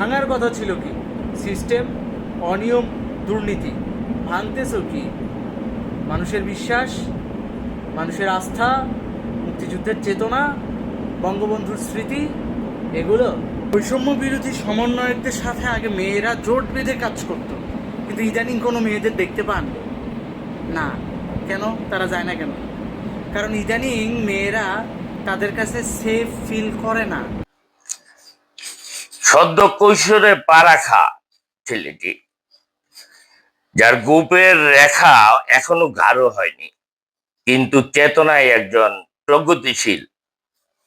ভাঙার কথা ছিল কি? সিস্টেম, অনিয়ম, দুর্নীতি। ভাঙতেছ কি? মানুষের বিশ্বাস, মানুষের আস্থা, মুক্তিযুদ্ধের চেতনা, বঙ্গবন্ধুর স্মৃতি, এগুলো বৈষম্য বিরোধী সমন্বয়কদের সাথে আগে মেয়েরা জোট বেঁধে কাজ করতো। কিন্তু ইদানিং কোনো মেয়েদের দেখতে পান? না। কেন? তারা যায় না কেন? কারণ ইদানিং মেয়েরা তাদের কাছে সেফ ফিল করে না। সদ্য কৈশোরে পা রাখা ছেলেটি, যার গোপের রেখা এখনও গাঢ় হয়নি, কিন্তু চেতনায় একজন প্রগতিশীল,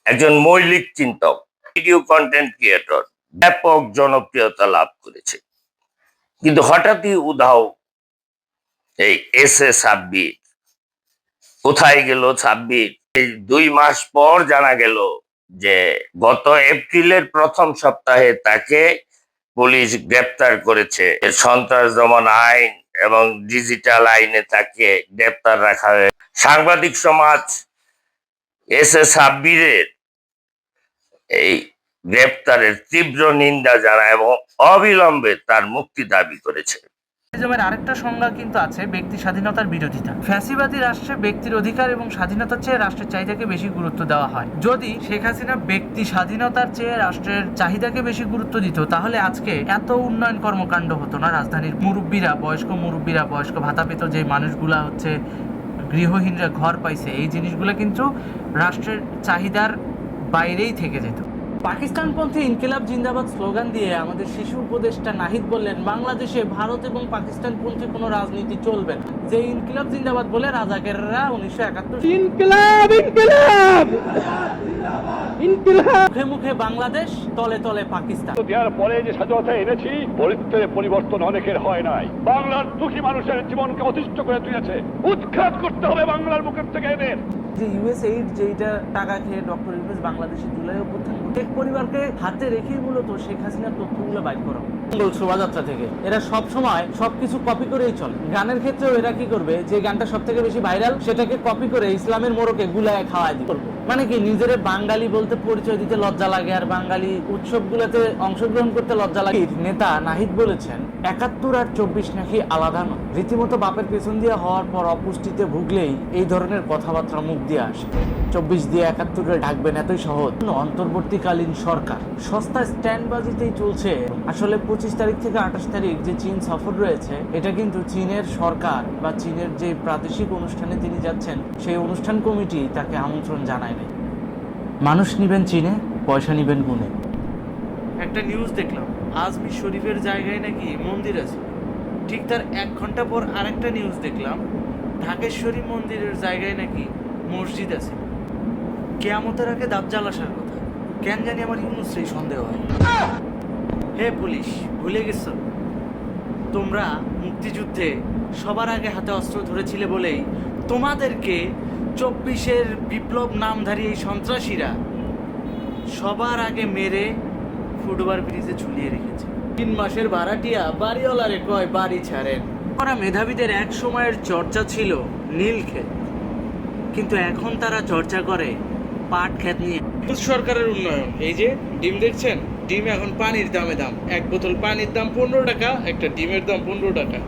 একজন মৌলিক চিন্তক ভিডিও কন্টেন্ট ক্রিয়েটর ব্যাপক জনপ্রিয়তা লাভ করেছে। কিন্তু হঠাৎই উধাও এই এস এ সাব্বির কোথায় গেল সাব্বির এই দুই মাস পর জানা গেল যে গত এপ্রিলের প্রথম সপ্তাহে তাকে পুলিশ গ্রেপ্তার করেছে। সন্ত্রাস দমন আইন এবং ডিজিটাল আইনে তাকে গ্রেপ্তার রাখা হয়েছে। সাংবাদিক সমাজ এস এ সাব্বিরের এই গ্রেপ্তারের তীব্র নিন্দা জানায় এবং অবিলম্বে তার মুক্তি দাবি করেছে। ফ্যাসিজমের আরেকটা সংজ্ঞা কিন্তু আছে, ব্যক্তি স্বাধীনতার বিরোধিতা। ফ্যাসিবাদী রাষ্ট্রে ব্যক্তির অধিকার এবং স্বাধীনতার চেয়ে রাষ্ট্রের চাহিদাকে বেশি গুরুত্ব দেওয়া হয়। যদি শেখ হাসিনা ব্যক্তি স্বাধীনতার চেয়ে রাষ্ট্রের চাহিদাকে বেশি গুরুত্ব দিত, তাহলে আজকে এত উন্নয়ন কর্মকাণ্ড হতো না। রাজধানীর মুরব্বীরা, বয়স্ক মুরব্বীরা, বয়স্ক ভাতা পেত যে মানুষগুলা হচ্ছে গৃহহীনরা ঘর পাইছে, এই জিনিসগুলো কিন্তু রাষ্ট্রের চাহিদার বাইরেই থেকে যেত। পাকিস্তানপন্থী ইনকিলাব জিন্দাবাদ স্লোগান দিয়ে আমাদের শিশু উপদেষ্টা নাহিদ বললেন, বাংলাদেশে ভারত এবং পাকিস্তানপন্থী কোনো রাজনীতি চলবে না। যে ইনকিলাব জিন্দাবাদ বলে রাজাকেররা উনিশশো একাত্তর ইনকিলাব ইনকিলাব! মুখে মুখে বাংলাদেশ তলে তলে পাকিস্তান। দেওয়ার পরে যে স্বাধীনতা এনেছি পরিবর্তন অনেকের হয় নাই। বাংলার দুঃখী মানুষের জীবনকে অতিষ্ঠ করে তুলেছে। উৎখাত করতে হবে বাংলার মুখের থেকে এদের। যে ইউএস এইড যেটা টাকা খেয়ে ডক্টর ইউনুস বাংলাদেশে জুলাই অভ্যুত্থান করতে শেখ পরিবারকে হাতে রেখেই মূলত শেখ হাসিনার তথ্যগুলো বাইর করা মঙ্গল শোভাযাত্রা থেকে। এরা সব সময় সবকিছু কপি করেই চলে। গানের ক্ষেত্রেও এরা কি করবে? যে গানটা সব থেকে বেশি ভাইরাল সেটাকে কপি করে ইসলামের মোড়কে গুলায় খাওয়ায় দিবে। মানে কি? নিজের বাঙালি বলতে পরিচয় দিতে লজ্জা লাগে আর বাঙালি উৎসবগুলোতে অংশগ্রহণ করতে লজ্জা লাগে। নেতা নাহিদ বলেছেন, একাত্তর আর চব্বিশ নাকি আলাদা নয়। রীতিমতো বাপের পেছন দিয়ে হওয়ার পর অপুষ্টিতে ভুগলেই এই ধরনের কথাবার্তা মুখ দিয়ে আসে। চব্বিশ দিয়ে একাত্তরে ঢাকবেন এতই সহজ। অন্তর্বর্তীকালীন সরকার, সস্তা স্ট্যান্ড বাজিতেই চলছে। আসলে পঁচিশ তারিখ থেকে আঠাশ তারিখ যে চীন সফর রয়েছে, এটা কিন্তু চীনের সরকার বা চীনের যে প্রাদেশিক অনুষ্ঠানে তিনি যাচ্ছেন, সেই অনুষ্ঠান কমিটি তাকে আমন্ত্রণ জানায় নাই। মানুষ নিবেন চিনে, পয়সা নিবেন গুনে। একটা নিউজ দেখলাম। আজমি শরীফের জায়গায় নাকি মন্দির আছে। ঠিক তার এক ঘণ্টা পর আরেকটা নিউজ দেখলাম, ঢাকেশ্বরী মন্দিরের জায়গায় নাকি মসজিদ আছে। কেয়ামতের আগে দাজ্জাল আসার কথা। কেন জানি আমার ইউনুস সেই সন্দেহ হয়। হে পুলিশ, ভুলে গেছো? তোমরা মুক্তিযুদ্ধে সবার আগে হাতে অস্ত্র ধরেছিলে বলেই তোমাদেরকে চব্বিশের বিপ্লব নামধারী এই সন্ত্রাসীরা সবার আগে মেরে ফুটওভার ব্রিজে ঝুলিয়ে রেখেছে। তিন মাসের ভাড়াটিয়া বাড়িওয়ালারে কয় বাড়ি ছাড়েন? ওরা মেধাবীদের এক সময়ের চর্চা ছিল নীল ক্ষেত। কিন্তু এখন তারা চর্চা করে পাট ক্ষেত নিয়ে। সরকারের উন্নয়ন, এই যে ডিম দেখছেন? ডিম এখন পানির দামে দাম। এক বোতল পানির দাম পনেরো টাকা, একটা ডিমের দাম পনেরো টাকা।